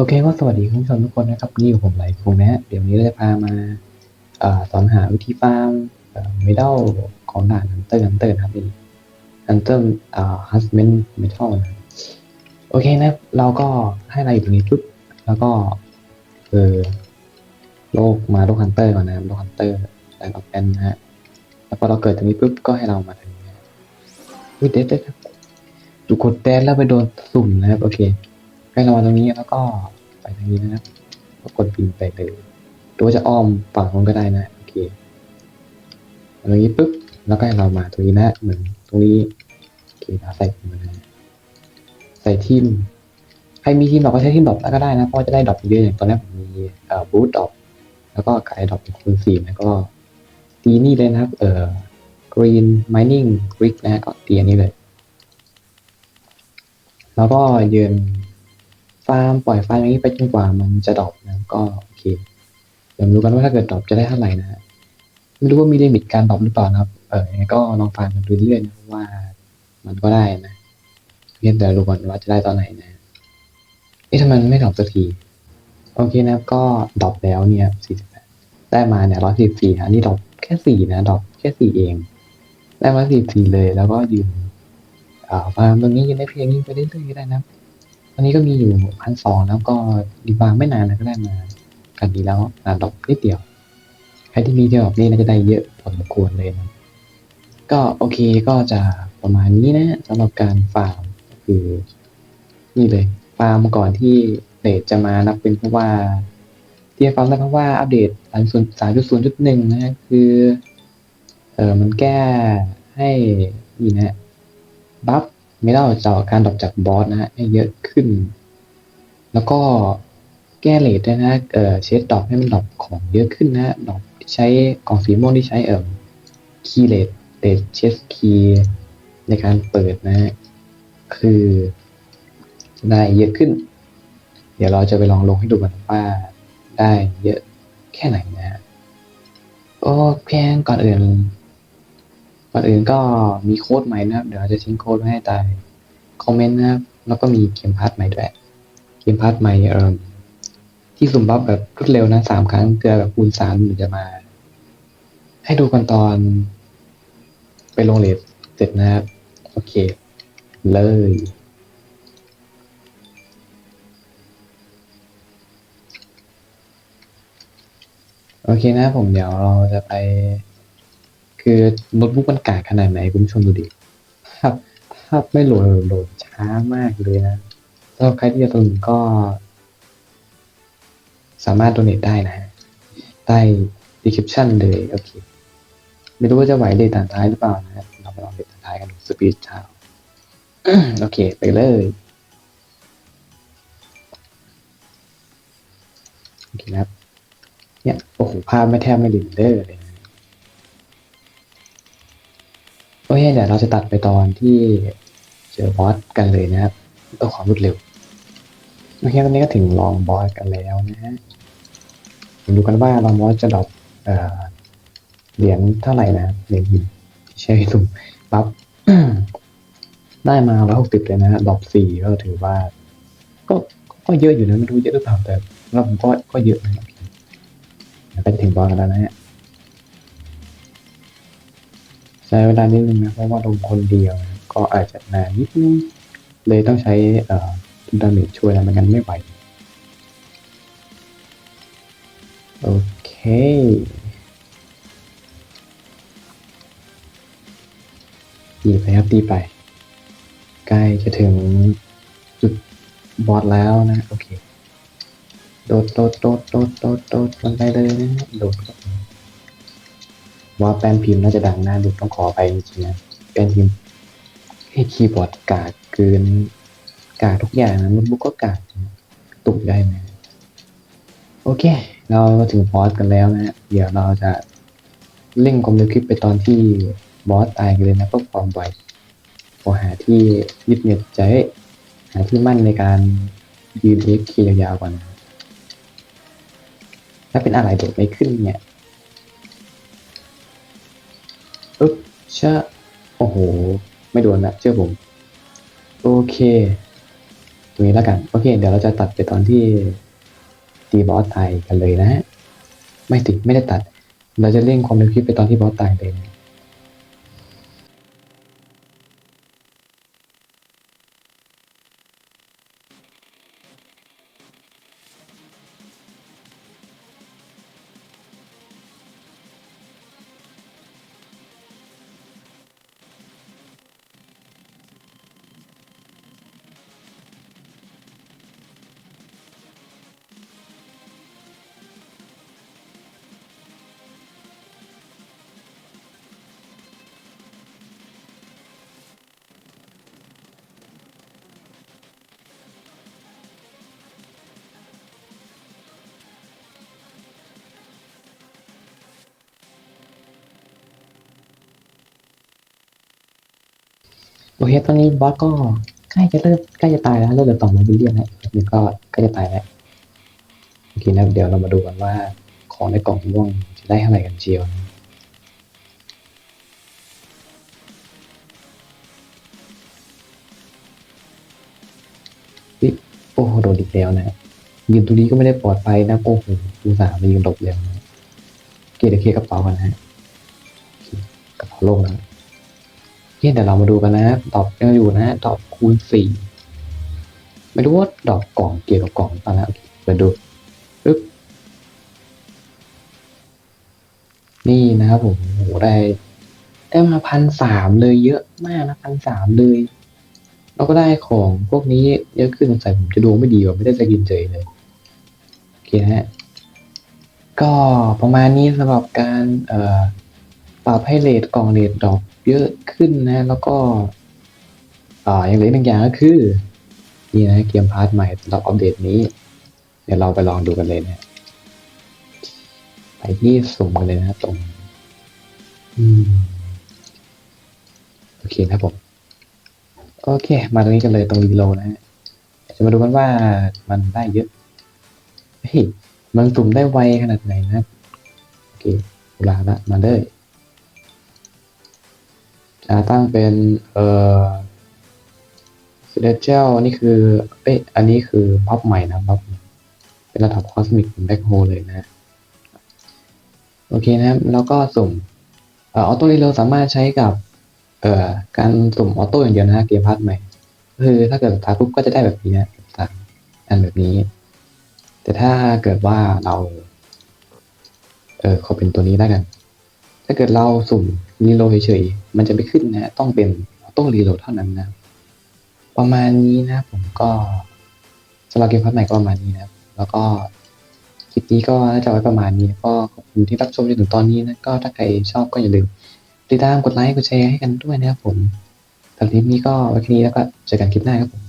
โอเคก็สวัสดีคุณผู้ชมทุกคนนะครับนี่อยู่ผมไหลคงนะฮะเดี๋ยวนี้เราจะพามาอสอนหาวิธีฟาร์มเมทัลของด่านฮันเตอร์ฮันเตอร์นะครับเป็นฮันเตอร์ฮัสเมนเมทัลนะโอเคนะเราก็ให้เราอยู่ตรงนี้ปุ๊บแล้วก็เออโลกมาโลกฮันเตอร์ก่อนนะครับโลกฮันเตอร์แต่เราเป็นนะฮะแล้วพอเราเกิดตรงนี้ปุ๊บก็ให้เรามาทางนี้นะวิเด็ดเลยครับดูกดแดนแล้วไปโดนสุ่มนะครับโอเค ให้เรามาตรงนี้แล้วก็ไปทางนี้นะครับก็กดบินไปเลยหรือว่าจะอ้อมฝั่งนู้นก็ได้นะโอเคตรงนี้ปุ๊บแล้วก็ให้เรามาตรงนี้นะเหมือนตรงนี้โอเคเราใส่มานะใส่ทีมใครมีทีมดอกก็ใช้ทีมดอกแล้วก็ได้นะเพราะจะได้ดอกเยอะอย่างตอนนี้ผมมีเอ่อบูทดอกแล้วก็กายดอกคูณสี่นะก็ตีนี่เลยนะครับ เอ่อ green mining brick นะฮะก็ตีอันนี้เลย แล้วก็ยืน ฟาร์มปล่อยฟาร์มอย่างนี้ไปจนกว่ามันจะดรอปนะก็โอเคเดี๋ยวมาดูกันว่าถ้าเกิดดรอปจะได้เท่าไหร่นะฮะไม่รู้ว่ามีลิมิตการดรอปหรือเปล่านะครับเออยังไงก็ลองฟาร์มกันดูเรื่อยๆนะเพราะว่ามันก็ได้นะเพียงแต่ดูก่อนว่าจะได้ตอนไหนนะเอ๊ะทำไมไม่ดรอปสักทีโอเคนะครับก็ดรอปแล้วเนี่ย48ได้มาเนี่ย144อันนี้ดรอปแค่สี่นะดรอปแค่สี่เอง ได้มา44เลยแล้วก็ยืนอ่าฟาร์มตรงนี้ยืนได้เพียงนี้ไปเรื่อยๆก็ได้นะ อนนี้ก็มีอยู่พันสองแล้วก็ดีบางไม่นานนะก็ได้มากันดีแล้วอ่าดอกนิดเดียวใครที่มีเดียวแบบนี้น่าจะได้เยอะพอสมควรเลยนะก็โอเคก็จะประมาณนี้นะสำหรับการฟาร์มคือนี่เลยฟาร์มก่อนที่เลทจะมานับเป็นเพราะว่าที่ฟาร์มได้เพราะว่าอัปเดตสามจุดสามจุดศูนย์จุดหนึ่งนะฮะคือเออมันแก้ให้นี่นะบัฟ ไม่ได้จากการดรอปจากบอสนะฮะให้เยอะขึ้น แล้วก็แก้เลทด้วยนะเออเชดดรอปให้มันดรอปของเยอะขึ้นนะฮะดรอปใช้กล่องสีม่วงที่ใช้เอ่อคีย์เลทเลทเชสคีย์ในการเปิดนะฮะคือได้เยอะขึ้น เดี๋ยวเราจะไปลองลงให้ดูกันว่าได้เยอะแค่ไหนนะฮะโอ้เพียงก่อนอื่น ก่อนอื่นก็มีโค้ดใหม่นะครับ เดี๋ยวเราจะทิ้งโค้ดไว้ให้ใต้คอมเมนต์นะครับ แล้วก็มีเกมพาร์ทใหม่ด้วยเกมพาร์ทใหม่เอ่อที่สุ่มบัฟแบบรวดเร็วนะสามครั้งเกลือแบบคูณสามเดี๋ยวจะมา ให้ดูกันตอน ไปลงเลทเสร็จนะครับ โอเค เลยโอเคนะผมเดี๋ยวเราจะไป คือโน้ตบุ๊กมันกากขนาดไหนคุณผู้ชมดูดิภาพภาพไม่โหลดโหลดช้ามากเลยนะสำหรับใครที่จะสนุนก็ สามารถโดเนทได้นะใต้ description เลยโอเค ไม่รู้ว่าจะไหวเลทด่านท้ายหรือเปล่านะเราไปลองเลทด่านท้ายกันสปีดชาวโอเค ไปเลยโอเคครับ เนี่ย โอ้โห ภาพไม่แทบไม่ดินเดอร์เลย โอเคเดี๋ยวเราจะตัดไปตอนที่เจอบอสกันเลยนะครับเพื่อความรวดเร็วโอเคตอนนี้ก็ถึงลองบอสกันแล้วนะฮะมาดูกันว่าลองบอสจะดรอปเหรียญเท่าไหร่นะเหรียญหินใช่ถุงปั๊บได้มาร้อยหกสิบเลยนะฮะดรอปสี่ก็ถือว่า ก็ก็เยอะอยู่นะไม่รู้เยอะหรือเปล่าแต่สำหรับผมก็ก็เยอะนะครับเดี๋ยวก็จะถึงบอสกันแล้วนะฮะ ใช้เวลานิดนึงนะเพราะว่าลงคนเดียวนะก็อาจจะนานนิดนึงเลยต้องใช้เอ่อดาเมจช่วยนะไม่งั้นไม่ไหวโอเคตีไปครับตีไป ใกล้จะถึงจุดบอสแล้วนะ โอเค โดดโดดโดดโดดโดดโดดมันไปเลยนะโดดครับ ว่าแป้นพิมพ์น่าจะดังหน้าดูต้องขอไปจริงๆนะแป้นพิมพ์ให้คีย์บอร์ดกากเกินกากทุกอย่างนะโน้ตบุ๊กก็กากกระตุกได้ไหมโอเค เรามาถึงบอสกันแล้วนะเดี๋ยวเราจะเร่งความเร็วคลิปไปตอนที่บอสตายกันเลยนะเพื่อความไวพอหาที่ยึดเหนี่ยวใจหาที่มั่นในการยืนเอ็กคียาวๆก่อนถ้าเป็นอะไรโดดไม่ขึ้นเนี่ย อึ๊บชะ โอ้โห ไม่โดนนะเชื่อผม โอเค ตรงนี้แล้วกัน โอเค เดี๋ยวเราจะตัดไปตอนที่ตีบอสตายกันเลยนะฮะ ไม่ติดไม่ได้ตัด เราจะเร่งความเร็วคลิปไปตอนที่บอสตายเลยนะ โอเคตอนนี้บอสก็ใกล้จะเริ่มใกล้จะตายแล้วเริ่มเหลือต่อมาบิลเลียนแล้วอีกนิดก็ใกล้จะตายแล้วโอเคนะเดี๋ยวเรามาดูกันว่าของในกล่องม่วงจะได้เท่าไหร่กันเชียวนะอุ๊ยโอ้โหโดนอีกแล้วนะยืนตรงนี้ก็ไม่ได้ปลอดภัยนะโอ้โหอุตส่ามายืนหลบเลยนะเคเดี๋ยวเคลียร์กระเป๋ากันนะฮะกระเป๋าโล่งแล้ว โอเคเดี๋ยวเรามาดูกันนะดอกยังอยู่นะดอกคูณสี่ไม่รู้ว่าดอกกล่องเกี่ยวกับกล่องอเปล่านะโอเคเปิดดูปึ๊บนี่นะครับผมโหได้ได้มาพันสามเลยเยอะมากนะพันสามเลยเราก็ได้ของพวกนี้เยอะขึ้นสงสัยผมจะดวงไม่ดีว่าไม่ได้สกินเจเลยโอเคนะฮะก็ประมาณนี้สำหรับการเอ่อปรับให้เลทกล่องเลทดอก เยอะขึ้นนะ แล้วก็อ่าอย่างเหลืออกหนึ่งอย่างก็คือ นี่นะเกมพาร์ทใหม่สำหรับอัปเดตนี้ เดี๋ยวเราไปลองดูกันเลยนะไปที่สุ่มกันเลยนะตรง อืมโอเคนะผมโอเค มาตรงนี้กันเลยตรงรีโลนะฮะจะมาดูกันว่ามันได้เยอะเฮ้ยมันสุ่มได้ไวขนาดไหนนะ โอเคเวลาละมาเลย จะตั้งเป็นเอ่อเซเลเจลนี่คือเอ้ยอันนี้คือพับใหม่นะพับเป็นระดับคอสมิกแบ็คโฮเลยนะ โอเคนะครับ แล้วก็สุ่มออโต้รีโลสามารถใช้กับเอ่อการสุ่มออโต้อย่างเดียวนะเกมพาร์ทใหม่คือถ้าเกิดสตาร์ทปุ๊บก็จะได้แบบนี้นะสตาร์อันแบบนี้ แต่ถ้าเกิดว่าเรา เออขอเป็นตัวนี้แล้วกัน ถ้าเกิดเราสุ่มรีโหลดเฉยๆมันจะไม่ขึ้นนะต้องเป็นต้องรีโหลดเท่านั้นนะ ประมาณนี้นะ ผมก็สำหรับเกมพัฒใหม่ก็ประมาณนี้นะ แล้วก็คลิปนี้ก็น่าจะไว้ประมาณนี้ ก็ขอบคุณที่รับชมจนถึงตอนนี้นะ ก็ถ้าใครชอบก็อย่าลืมติดตามกดไลค์กดแชร์ให้กันด้วยนะครับผมสำหรับคลิปนี้ก็ไว้แค่นี้แล้วก็เจอกันคลิปหน้าครับผม